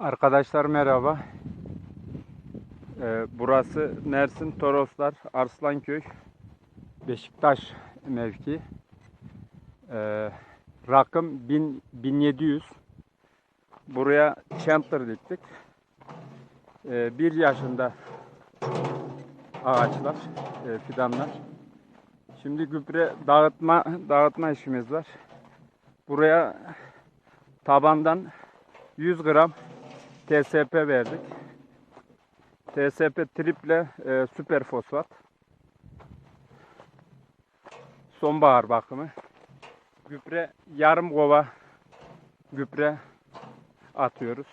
Arkadaşlar merhaba. Ee, burası Mersin Toroslar Arslanköy Beşiktaş mevki. Ee, rakım 1000, 1700. Buraya Chandler diktik. Ee, bir yaşında ağaçlar, e, fidanlar. Şimdi gübre dağıtma dağıtma işimiz var. Buraya tabandan 100 gram TSP verdik. TSP triple e, süper fosfat. Sonbahar bakımı. Gübre yarım kova gübre atıyoruz.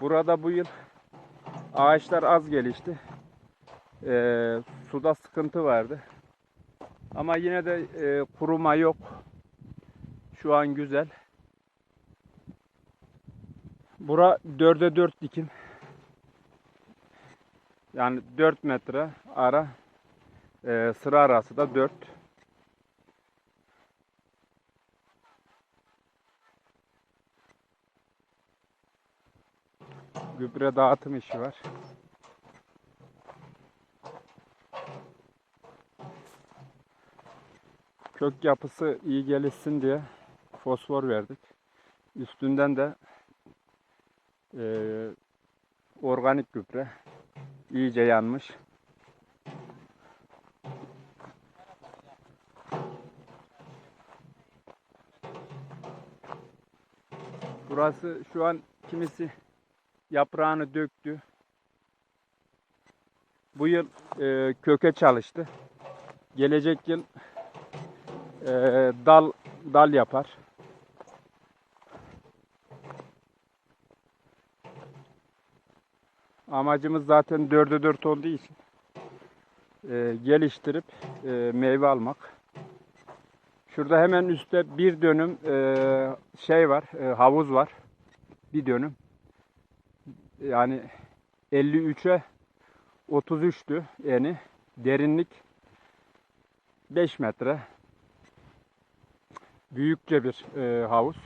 Burada bu yıl ağaçlar az gelişti. E, suda sıkıntı vardı. Ama yine de e, kuruma yok. Şu an güzel. Bura 4'e 4 dikim. Yani 4 metre ara. Ee, sıra arası da 4. Gübre dağıtım işi var. Kök yapısı iyi gelişsin diye fosfor verdik. Üstünden de ee, organik gübre iyice yanmış. Burası şu an kimisi yaprağını döktü. Bu yıl e, köke çalıştı. Gelecek yıl e, dal dal yapar. Amacımız zaten 4'e 4 olduğu için e, geliştirip e, meyve almak. Şurada hemen üstte bir dönüm e, şey var, e, havuz var. Bir dönüm. Yani 53'e 33'tü eni. Derinlik 5 metre. Büyükçe bir e, havuz.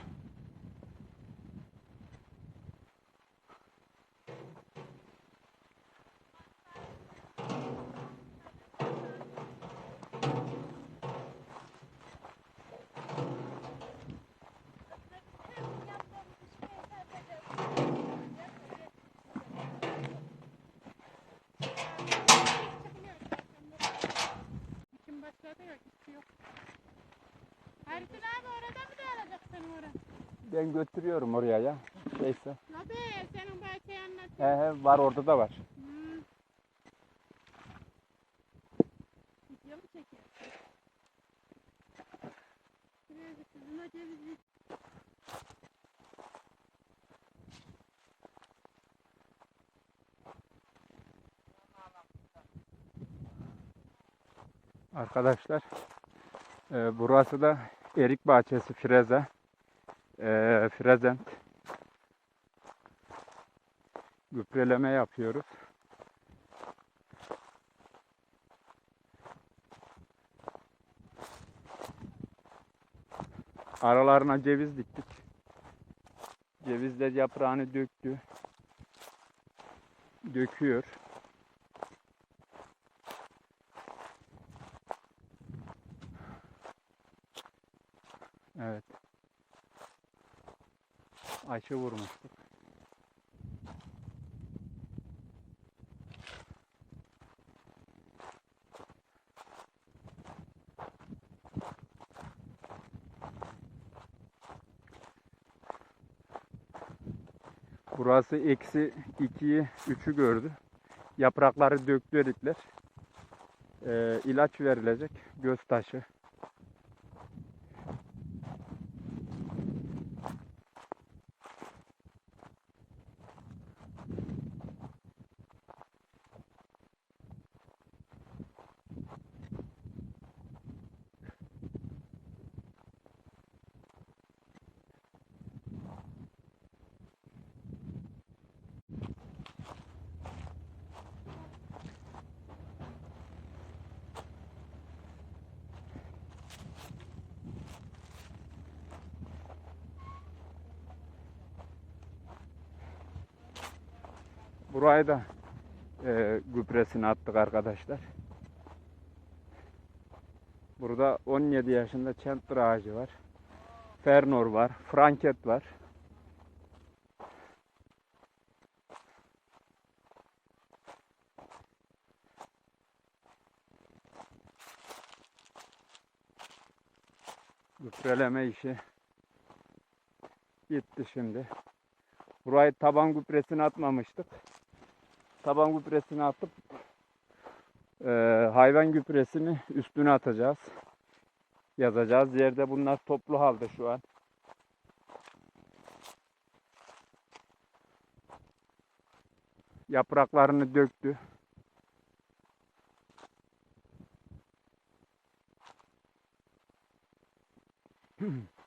Ersin abi orada mı da alacak senin orada? Ben götürüyorum oraya ya. Neyse. Abi senin bahçeyi. He he var orada da var. Hmm. Video mu çekiyor? Şuraya bir kızına cevizi. Arkadaşlar e, burası da erik bahçesi Freze. E, Frezent. Gübreleme yapıyoruz. Aralarına ceviz diktik. Cevizler yaprağını döktü. Döküyor. Evet. Aşı vurmuştuk. Burası eksi 2'yi 3'ü gördü. Yaprakları döktü erikler. Ee, ilaç verilecek. Göz taşı. Buraya da e, gübresini attık arkadaşlar. Burada 17 yaşında Chandler ağacı var. Fernor var. Franket var. Gübreleme işi bitti şimdi. Burayı taban gübresini atmamıştık. Taban gübresini atıp e, hayvan gübresini üstüne atacağız. Yazacağız. Yerde bunlar toplu halde şu an. Yapraklarını döktü.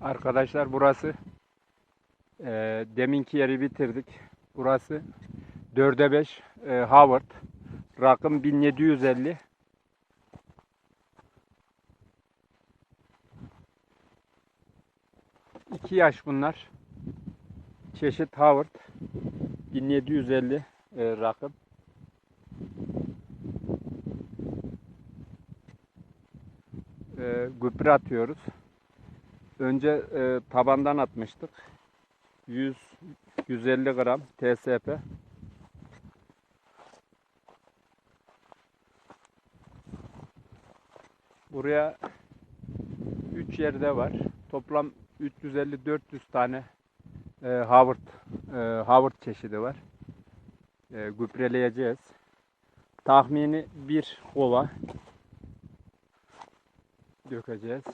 Arkadaşlar burası eee deminki yeri bitirdik. Burası 4'e 5 eee, Howard. Rakım 1750. İki yaş bunlar. Çeşit Howard. 1750 eee, rakım. Eee gübre atıyoruz. Önce e, tabandan atmıştık. 100 150 gram TSP. Buraya 3 yerde var. Toplam 350-400 tane e, Howard e, Howard çeşidi var. E, gübreleyeceğiz. Tahmini bir kova dökeceğiz.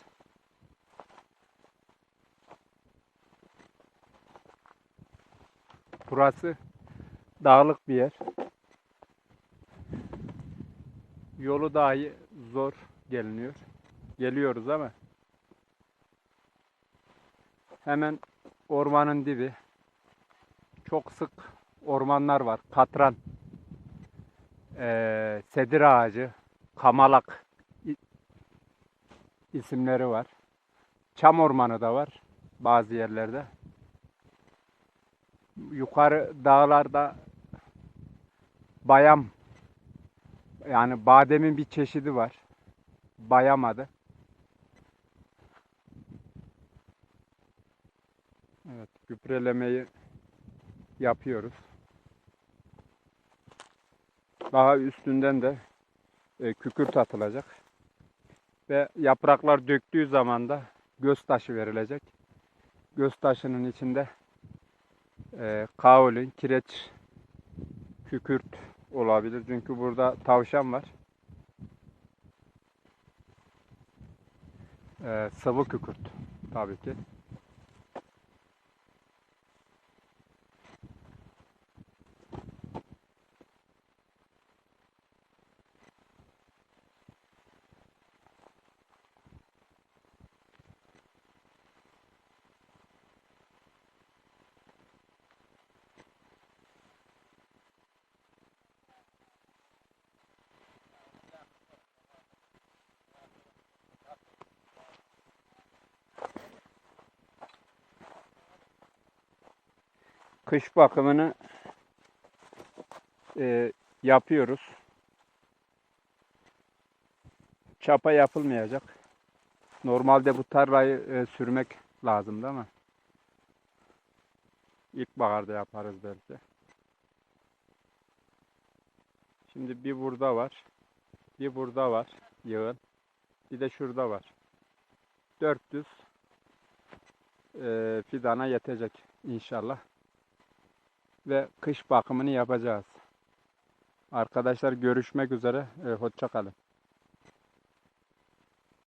Burası dağlık bir yer. Yolu dahi zor geliniyor. Geliyoruz ama hemen ormanın dibi. Çok sık ormanlar var. Katran, eee, sedir ağacı, kamalak isimleri var. Çam ormanı da var bazı yerlerde yukarı dağlarda bayam yani bademin bir çeşidi var. Bayam adı. Evet, gübrelemeyi yapıyoruz. Daha üstünden de e, kükürt atılacak. Ve yapraklar döktüğü zaman da göz taşı verilecek. Göz taşının içinde e, kaolin, kireç, kükürt olabilir. Çünkü burada tavşan var. E, sıvı kükürt tabii ki. Kış bakımını e, yapıyoruz. Çapa yapılmayacak. Normalde bu tarlayı e, sürmek lazımdı ama ilkbaharda yaparız belki. Şimdi bir burada var. Bir burada var yığın. Bir de şurada var. 400 e, fidana yetecek inşallah. Ve kış bakımını yapacağız. Arkadaşlar görüşmek üzere. E, hoşça kalın.